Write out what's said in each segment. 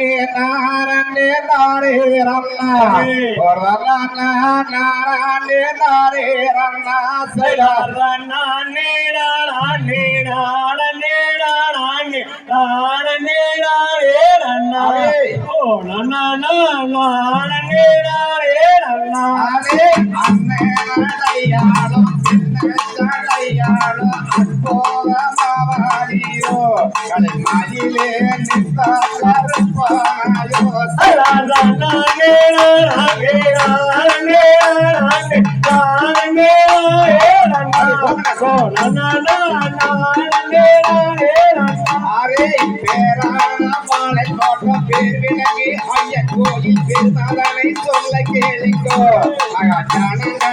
நானே நானே நானே ரம்னா நானே நானே ரம்னா சைடா நானே அண்ணே நடையாளம் சின்ன சடையாளம் அற்போத மாவாடியோ கடை மயிலே கருப்பாயோ அரே பேரான மாலை தோட்டம் பேர் கோயில் பெருமாளனை சொல்ல கேளுங்கோ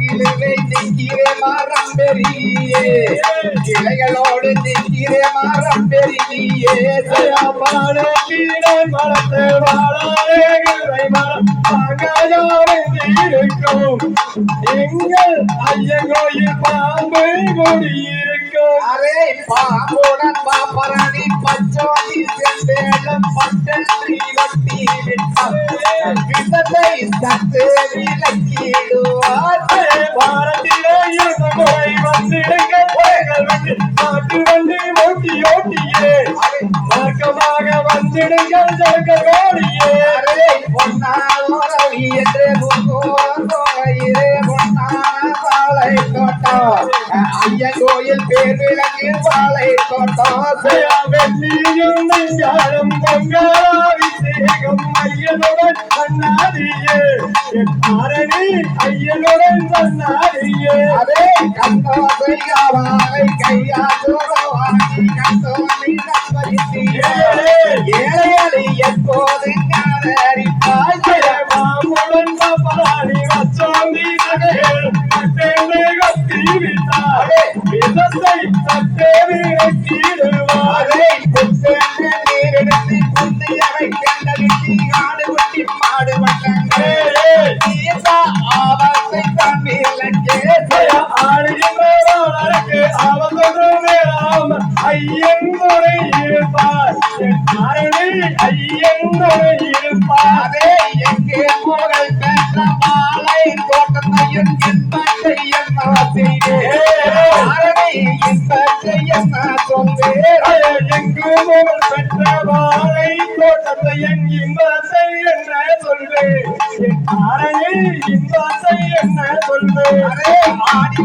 செங்கிலே நிற்கிற மரம் பெரியே கிளைகளோடு நிற்கிற மரம் பெரியே சரா எங்கள் ஐயங்கோயில் பாம்பு கொடியே. இருந்த முறை வந்திடுங்க புயங்கள் ஓட்டி ஓட்டியே. மார்க்கமாக வந்திடுங்கள் ஜனங்கள் ஓடியே அரே பொன்னாரோ ரவி என்று பாலை வெள்ளியும் நெஞ்சாலும் பொங்கலாபிஷேகம் ஐயனுடன் கண்ணாடியே ஆரணி ஐயனுடன் கண்ணாடியே அதே கண்டோசை கையா சோழவாணி கண்டோனி நம்பரித்தீரே ஏழையலி எப்போது ஞானரிப்பாய் மாமுடன் பாப்பராணி வச்சோந்தி நகைகள் கட்டேனை கத்தி துணை இருப்பார். துணை இருப்பார். எங்கு பெற்ற வாழை தோட்டத்தை என் என்ன சொல்வேன் என்ன ஆடி